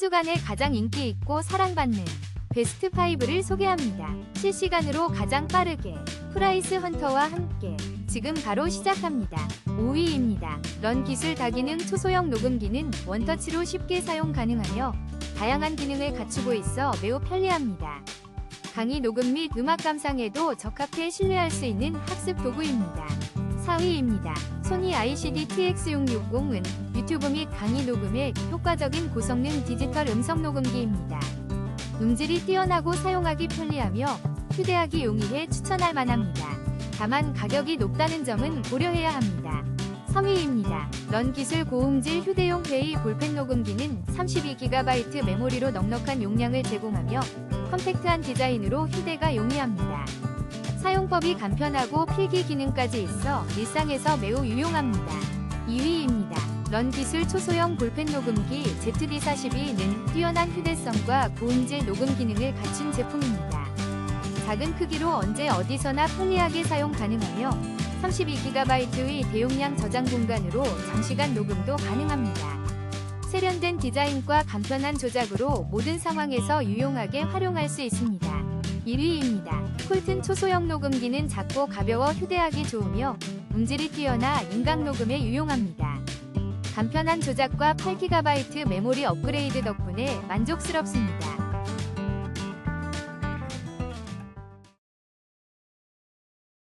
주간에 가장 인기 있고 사랑받는 베스트 5를 소개합니다. 실시간으로 가장 빠르게 프라이스 헌터와 함께 지금 바로 시작합니다. 5위입니다. 런 기술 다기능 초소형 녹음기는 원터치로 쉽게 사용 가능하며 다양한 기능을 갖추고 있어 매우 편리합니다. 강의 녹음 및 음악 감상에도 적합해 신뢰할 수 있는 학습 도구입니다. 4위입니다. 소니 ICD TX660은 유튜브 및 강의 녹음에 효과적인 고성능 디지털 음성 녹음기입니다. 음질이 뛰어나고 사용하기 편리하며 휴대하기 용이해 추천할 만합니다. 다만 가격이 높다는 점은 고려해야 합니다. 3위입니다. 런 기술 고음질 휴대용 회의 볼펜 녹음기는 32GB 메모리로 넉넉한 용량을 제공하며 컴팩트한 디자인으로 휴대가 용이합니다. 사용법이 간편하고 필기 기능까지 있어 일상에서 매우 유용합니다. 2위입니다. 런 기술 초소형 볼펜 녹음기 ZD42는 뛰어난 휴대성과 고음질 녹음 기능을 갖춘 제품입니다. 작은 크기로 언제 어디서나 편리하게 사용 가능하며 32GB의 대용량 저장 공간으로 장시간 녹음도 가능합니다. 세련된 디자인과 간편한 조작으로 모든 상황에서 유용하게 활용할 수 있습니다. 1위입니다. 콜튼 초소형 녹음기는 작고 가벼워 휴대하기 좋으며 음질이 뛰어나 인강 녹음에 유용합니다. 간편한 조작과 8GB 메모리 업그레이드 덕분에 만족스럽습니다.